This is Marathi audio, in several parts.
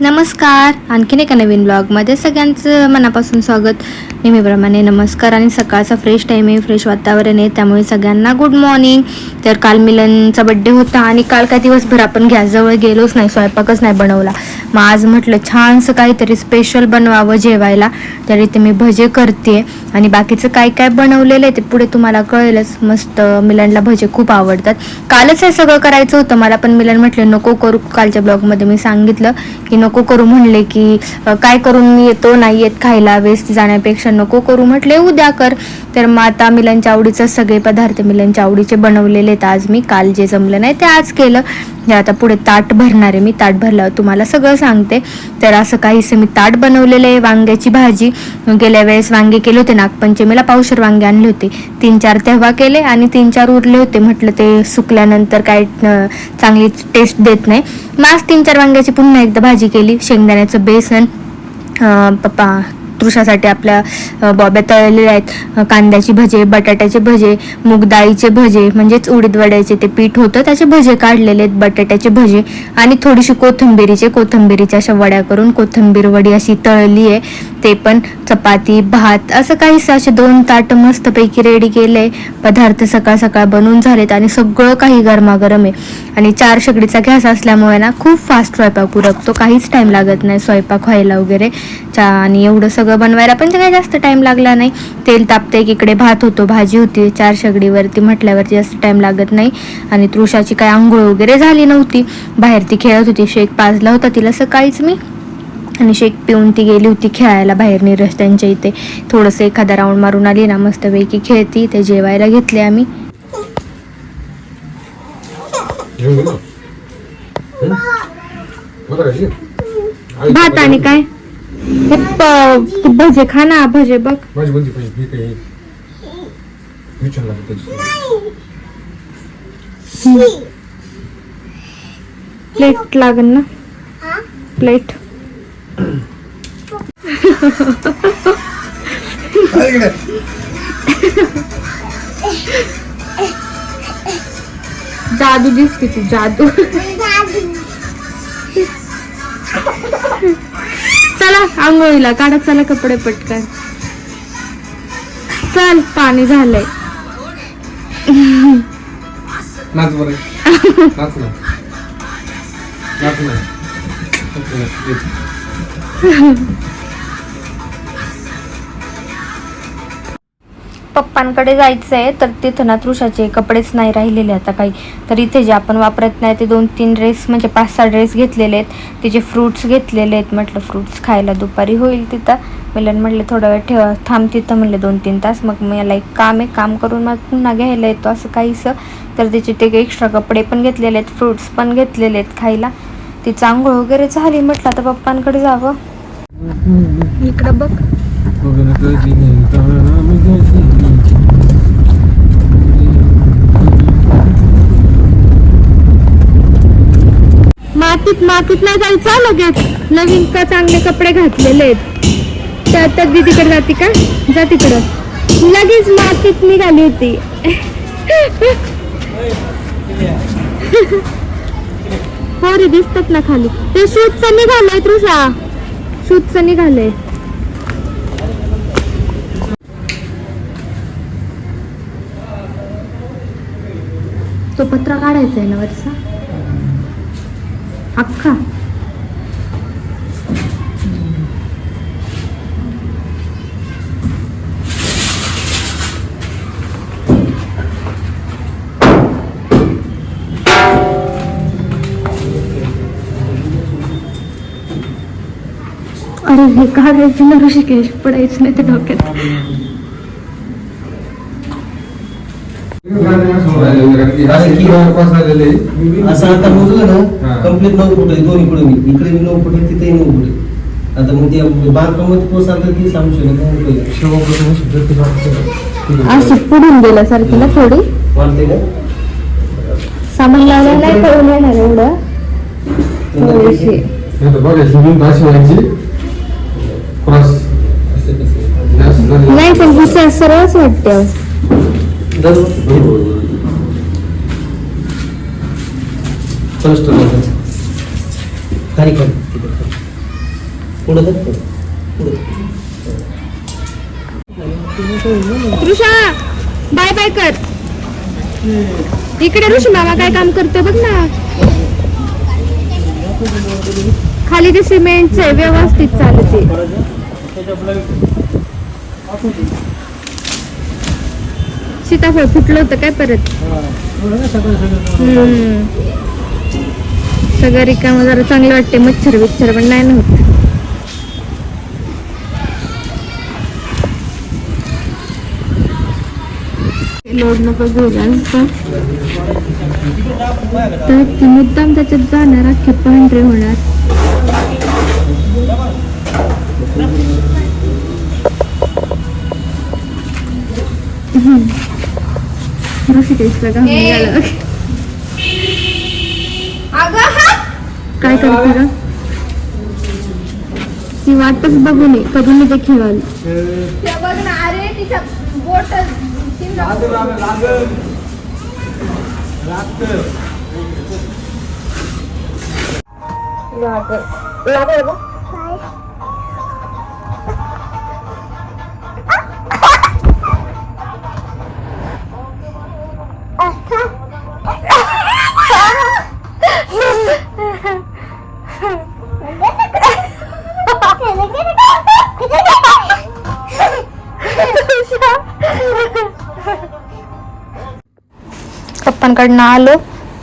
नमस्कार. आणखीन एका नवीन ब्लॉगमध्ये सगळ्यांचं मनापासून स्वागत. नेहमीप्रमाणे नमस्कार आणि सकाळचा फ्रेश टाईम आहे फ्रेश वातावरण आहे. त्यामुळे सगळ्यांना गुड मॉर्निंग तर काल मिलनचा बड्डे होता आणि काल काय दिवसभर आपण गॅसजवळ गेलोच नाही स्वयंपाकच नाही बनवला. मग आज म्हटलं छानसं काहीतरी स्पेशल बनवावं जेवायला. तर इथे मी भजे करते आणि बाकीचं काय काय बनवलेलं आहे ते पुढे तुम्हाला कळेलच. मस्त मिलनला भजे खूप आवडतात. कालच हे सगळं करायचं होतं. मला पण मिलन म्हटलं नको करू. कालच्या ब्लॉगमध्ये मी सांगितलं की नको करू म्हणले की काय करून मी येतो नाही येत खायला वेस्ट जाण्यापेक्षा नको करू म्हटले उद्या कर. तर मग आता मिलनच्या आवडीचं सगळे पदार्थ मिलनच्या आवडीचे बनवलेले आहेत. आज मी काल जे जमलं नाही ते आज केलं. आता पुढे ताट भरणार आहे. मी ताट भरल्यावर तुम्हाला सगळं सांगते. तर असं काहीसं मी ताट बनवलेलं आहे वांग्याची भाजी. गेल्या वेळेस वांगे केले होते नागपंचमीला पावशर वांगे आणले होते. तीन चार तेव्हा केले आणि तीन चार उरले होते. म्हटलं ते सुकल्यानंतर काय चांगली टेस्ट देत नाही. मग आज तीन चार वांग्याची पुन्हा एकदा भाजी केली. शेंगदाण्याचं बेसन पप्पा तृषासाठी आपल्या बॉब्या तळलेल्या आहेत. कांद्याची भजे बटाट्याचे भजे मूग भजे म्हणजेच उडीद वड्याचे ते पीठ होतं. त्याचे भजे काढलेले आहेत बटाट्याचे भजे. आणि थोडीशी कोथिंबीरीचे कोथिंबिरीच्या अशा वड्या करून कोथिंबीर वडी अशी तळली आहे. ते पण चपाती भात असं काहीच असे दोन ताट मस्तपैकी रेडी केले. पदार्थ सकाळ सकाळ बनवून झालेत आणि सगळं काही गरमागरम आहे. आणि चार शेगडीचा गॅस असल्यामुळे ना खूप फास्ट स्वयंपाक उरकतो काहीच टाईम लागत नाही स्वयंपाक व्हायला वगैरे. चा आणि एवढं सगळं बनवायला पण काही जास्त टाईम लागला नाही. तेल तापते इकडे भात होतो भाजी होती चार शेगडीवरती म्हटल्यावरती जास्त टाईम लागत नाही. आणि तृषाची काय आंघोळ वगैरे झाली नव्हती. बाहेर ती खेळत होती शेक पाजला होता तिला. सकाळीच मी आणि शेक पिऊन ती गेली होती खेळायला बाहेर नीरज त्यांच्या इथे. थोडंसं एखादा राऊंड मारून आली ना मस्तपैकी खेळती ते जेवायला घेतले आम्ही. भात आणि काय? हे भजे खा ना भजे बघ. प्लेट लागन ना? प्लेट. जादू दिसते तू जादू चला आंघोळीला काढा चला कपडे पटकन चल पाणी झालंय नाच बरं नाच ना नाच ना नाच ना. ये. पप्पांकडे जायचं आहे तर तिथं ना तृषाचे कपडेच नाही राहिलेले आता काही. तर इथे जे आपण वापरत नाही ते दोन तीन ड्रेस म्हणजे पाच सहा ड्रेस घेतलेले आहेत. तिचे फ्रूट्स घेतलेले आहेत. म्हटलं फ्रूट्स खायला दुपारी होईल तिथं. मिलन म्हटलं थोडा वेळ ठेवा थांब तिथं म्हणले दोन तीन तास. मग मला एक काम आहे काम करून मग पुन्हा घ्यायला येतो असं काहीसं. तर तिचे ते एक्स्ट्रा कपडे पण घेतलेले आहेत फ्रूट्स पण घेतलेले आहेत खायला. ती चांगळ वगैरे झाली म्हटलं आता पप्पांकडे जावं. इकडं बघ. मातीत मातीत ना जायचं लगेच. नवीन का चांगले कपडे घातलेले आहेत. त्या त्या दीदीकडे जाते का? जा तिकडं. लगेच मातीत निघाली होती. पोरी दिसतात ना खाली. ते शूटचं निघालंय तृषा. शूटचं निघालंय. तो पत्रा काढायचा आहे ना वरचा? अख्खा. अरे हे काढायची ना ऋषिकेश पडायचं नाही तर डोक्यात. असं आता मोजलं हा. ना कंप्लीट नऊ फुट आहे दोन्ही पुढे मी. इकडे मी नऊ फुट आहे तिथे नऊ फुट आता मग ते ती सांगू शकत ते पुढून गेल्यासारखी ना थोडी? वाटते का? सामान लावलं नाही कळून येणार एवढं. थोडीशी. नाही तर बघा, शिवून ताशी व्हायची. दुसऱ्या सरळच वाटते ऋषा बाय बाय कर. इकडे ऋषी मामा काय काम करतो बघ ना. खाली ते सिमेंटच व्यवस्थित चालते. सीताफळ फुटलं होतं काय परत? सगळं रिकामं जरा चांगलं वाटते मच्छर बिच्छर पण नाही ना होत. लोड नको तर ती मुद्दाम त्याच्यात जाणार अख्खे पांढरे होणार. ऋषिकेशला घालून काय करते ग? ती वाटच बघून कधी मी ते खेळाल पप्पांकडनं आलो.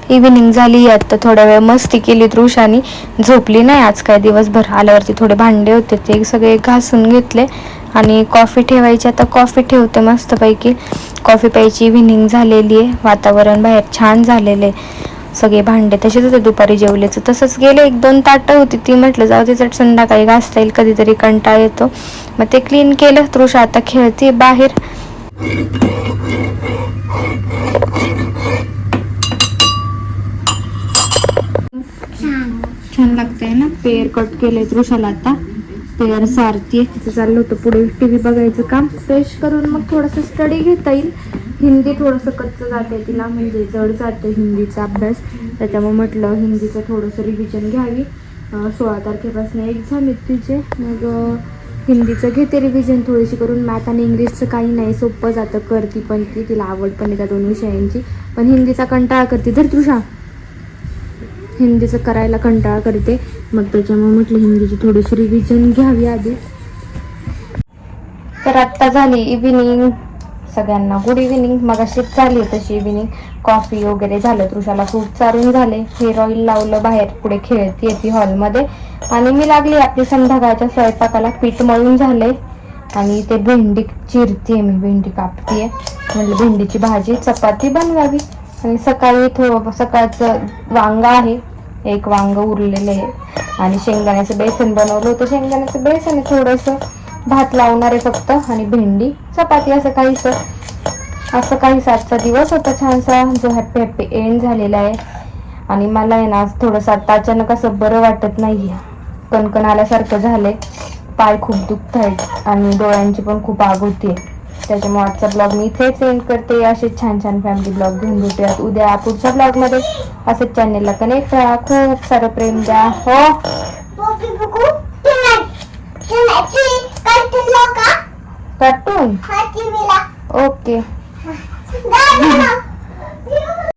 इव्हिनिंग झाली आता थोड्या वेळ मस्ती केली तृषानी. झोपली नाही आज काय दिवसभर. आल्यावरती थोडे भांडे होते ते सगळे घासून घेतले. आणि कॉफी ठेवायची आता कॉफी ठेवते मस्तपैकी. कॉफी प्यायची इव्हिनिंग झालेली आहे वातावरण बाहेर छान झालेले सगळे भांडे तसेच होते दुपारी जेवलेचं तसंच गेले. एक दोन ताटं होती ती म्हटलं जाऊ तिचं संध्याकाळी घासता येईल कधीतरी कंटाळ येतो. मग ते क्लीन केलं तृषा आता खेळते बाहेर. छान लागतंय ना? पेअर कट केले तृषाला आता. पेअर सारती तिचं चाललं होतं पुढे. टी व्ही बघायचं काम. फ्रेश करून मग थोडंसं स्टडी घेता येईल. हिंदी थोडंसं कच्चं जाते तिला. म्हणजे जड जातं हिंदीचा अभ्यास. त्याच्यामुळे म्हटलं हिंदीचं थोडंसं रिव्हिजन घ्यावी. सोळा तारखेपासून एक्झाम आहेत तिचे. मग हिंदीचं घेते रिव्हिजन थोडीशी करून. मॅथ आणि इंग्लिशचं काही नाही. सोपं जातं. करती पण ती. तिला आवड पण आहे त्या दोन विषयांची. पण हिंदीचा कंटाळा करते. धर तृषा. हिंदीचं करायला कंटाळा करते. मग त्याच्यामुळे म्हटलं हिंदीची थोडीशी रिव्हिजन घ्यावी आधी. तर आत्ता झाली इव्हिनिंग सगळ्यांना गुड इव्हिनिंग मग अशीच झाली तशी इव्हिनिंग कॉफी वगैरे झालं. तृषाला खूप चारून झाले. हेअर ऑइल लावलं बाहेर. पुढे खेळती ती हॉलमध्ये आणि मी लागली आपली संध्याकाळच्या स्वयंपाकाला. पीठ मळून झाले आणि ते भेंडी चिरते मी. भेंडी कापतीये. म्हणजे भेंडीची भाजी चपाती बनवावी. आणि सकाळी थोडं सकाळचं वांगा आहे. एक वांग उरलेलं आहे. आणि शेंगदाण्याचं बेसन बनवलं होतं. शेंगदाण्याचं बेसन आहे थोडंसं. भात लावणार आहे फक्त. आणि भेंडी चपाती असं काहीसं. असं काही आजचा दिवस होता छानसा. जो हॅप्पी हॅप्पी एंड झालेला आहे. आणि मला आहे ना थोडंसं आता अचानक असं बरं वाटत नाही कणकण आल्यासारखं झालंय. पाय खूप दुखत आहेत आणि डोळ्यांची पण खूप आग होती त्याच्यामुळे आजचा ब्लॉग मी इथेच एंड करते. असे छान छान फॅमिली ब्लॉग घेऊन भेटूयात. उद्या पुढच्या ब्लॉगमध्ये असंच चॅनेलला कनेक्ट राहा खूप सारं प्रेम द्या. हो? Cartoon okay